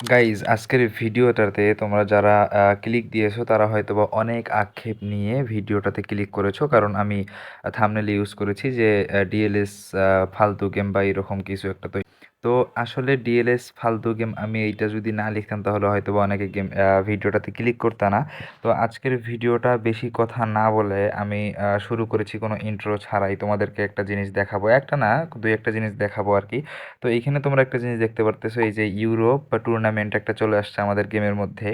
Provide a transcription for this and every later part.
Guys আজকের ভিডিওটাতে তোমরা যারা ক্লিক দিয়েছ, তারা হয়তো বা অনেক আক্ষেপ নিয়ে ভিডিওটাতে ক্লিক করেছ। কারণ আমি থামনেল ইউজ করেছি যে ডিএলএস ফালতু গেম বা এরকম কিছু একটা তো তো আসলে ডিএলএস ফালতু গেম আমি এইটা যদি না লিখতাম তাহলে হয়তো বা অনেকে গেম ভিডিওটাতে ক্লিক করতে না। তো আজকের ভিডিওটা বেশি কথা না বলে আমি শুরু করেছি কোনো ইন্ট্রো ছাড়াই। তোমাদেরকে একটা জিনিস দেখাবো। একটা না, দুই একটা জিনিস দেখাবো আর কি। তো এইখানে তোমরা একটা জিনিস দেখতে পারতেছো, এই যে ইউরোপ বা টুর্নামেন্ট একটা চলে আসছে আমাদের গেমের মধ্যে।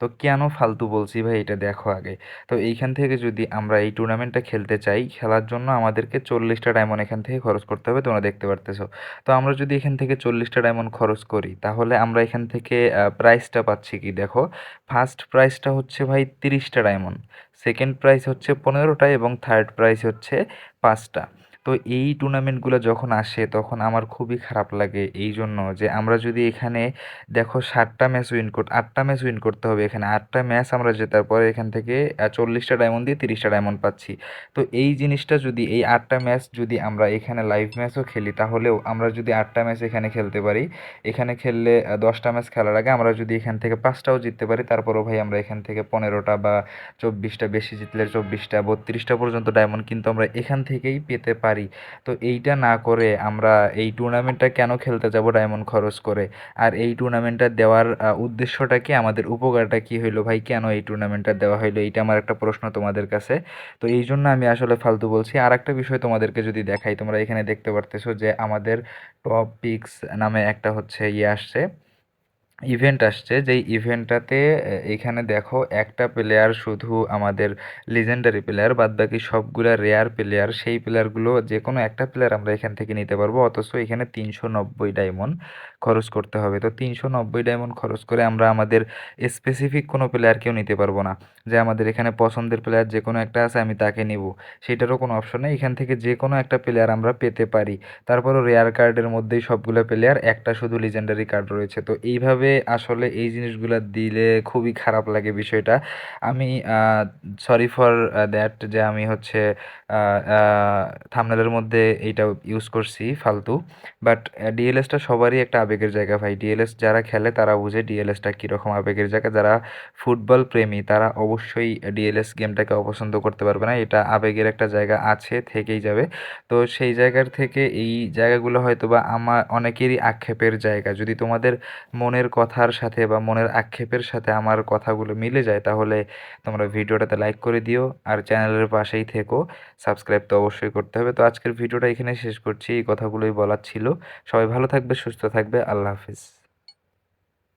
তো কেন ফালতু বলছি ভাই, এটা দেখো আগে। তো এইখান থেকে যদি আমরা এই টুর্নামেন্টটা খেলতে চাই, খেলার জন্য আমাদেরকে চল্লিশটা ডায়মন্ড এখান থেকে খরচ করতে হবে, তোমরা দেখতে পারতেছো। তো আমরা যদি এখান থেকে চল্লিশটা ডায়মন্ড খরচ করি। তাহলে আমরা এখান থেকে প্রাইসটা পাচ্ছি কি? দেখো ফার্স্ট প্রাইসটা হচ্ছে ভাই তিরিশটা ডায়মন্ড সেকেন্ড প্রাইস হচ্ছে পনেরোটা এবং থার্ড প্রাইস হচ্ছে পাঁচটা। তো এই টুর্নামেন্টগুলো যখন আসে, তখন আমার খুবই খারাপ লাগে এই জন্য যে আমরা যদি এখানে দেখো সাতটা ম্যাচ উইন করতে আটটা ম্যাচ উইন করতে হবে এখানে। আটটা ম্যাচ আমরা জেতার পরে এখান থেকে চল্লিশটা ডায়মন্ড দিয়ে তিরিশটা ডায়মন্ড পাচ্ছি। তো এই জিনিসটা যদি, এই আটটা ম্যাচ যদি আমরা এখানে লাইভ ম্যাচও খেলি, তাহলেও আমরা যদি আটটা ম্যাচ এখানে খেলতে পারি, এখানে খেললে দশটা ম্যাচ খেলার আগে আমরা যদি এখান থেকে পাঁচটাও জিততে পারি, তারপরও ভাই আমরা এখান থেকে পনেরোটা বা চব্বিশটা বেশি জিতলে চব্বিশটা, বত্রিশটা পর্যন্ত ডায়মন্ড কিন্তু আমরা এখান থেকেই পেতে পারি। পারি। তো এইটা না করে আমরা এই টুর্নামেন্টটা কেন খেলতে যাব ডায়মন্ড খরচ করে? আর এই টুর্নামেন্টটা দেওয়ার উদ্দেশ্যটা কি? আমাদের উপকারটা কি হইল? ভাই, কেন এই টুর্নামেন্টটা দেওয়া হইল? এইটা আমার একটা প্রশ্ন তোমাদের কাছে। তো এই জন্য আমি আসলে ফালতু বলছি। আর একটা বিষয় তোমাদেরকে যদি দেখাই, তোমরা এখানে দেখতে পারতেছো যে আমাদের টপ পিক্স নামে একটা হচ্ছে ইয়ে আসছে। ইভেন্ট আসছে, যেই ইভেন্টটাতে এখানে দেখো একটা প্লেয়ার শুধু আমাদের লিজেন্ডারি প্লেয়ার বাদ বাকি সবগুলা রেয়ার প্লেয়ার সেই প্লেয়ারগুলো যে কোনো একটা প্লেয়ার আমরা এখান থেকে নিতে পারব, অথচ এখানে তিনশো নব্বই ডায়মন্ড খরচ করতে হবে। তো তিনশো নব্বই ডায়মন্ড খরচ করে আমরা আমাদের স্পেসিফিক কোনো প্লেয়ারকেও নিতে পারব না। যে আমাদের এখানে পছন্দের প্লেয়ার যে কোনো একটা আছে, আমি তাকে নিব। সেটারও কোনো অপশন নেই। এখান থেকে যে কোনো একটা প্লেয়ার আমরা পেতে পারি। তারপরও রেয়ার কার্ডের মধ্যেই সবগুলো প্লেয়ার একটা শুধু লিজেন্ডারি কার্ড রয়েছে। তো এইভাবে আসলে এই জিনিসগুলো দিলে খুবই খারাপ লাগে বিষয়টা। আমি সরি ফর দ্যাট যে আমি হচ্ছে থামনেলের মধ্যে এইটা ইউজ করছি ফালতু। বাট ডিএলএসটা সবারই একটা আবেগের জায়গা ভাই। ডিএলএস যারা খেলে তারা বুঝে ডিএলএসটা কীরকম আবেগের জায়গা। যারা ফুটবল প্রেমী তারা অবশ্যই ডিএলএস গেমটাকে অপছন্দ করতে পারবে না। এটা আবেগের একটা জায়গা আছে, থেকেই যাবে। তো সেই জায়গার থেকে এই জায়গাগুলো হয়তো বা আমার, অনেকেরই আক্ষেপের জায়গা। যদি তোমাদের মনের কথার সাথে বা মনের আক্ষেপের সাথে আমার কথাগুলো মিলে যায়, তাহলে তোমরা ভিডিওটাতে লাইক করে দিও আর চ্যানেলের পাশেই থেকো। সাবস্ক্রাইব তো অবশ্যই করতে হবে। তো আজকের ভিডিওটা এখানে শেষ করছি। এই কথাগুলোই বলার ছিল। সবাই ভালো থাকবে, সুস্থ থাকবে। আল্লাহ হাফিজ।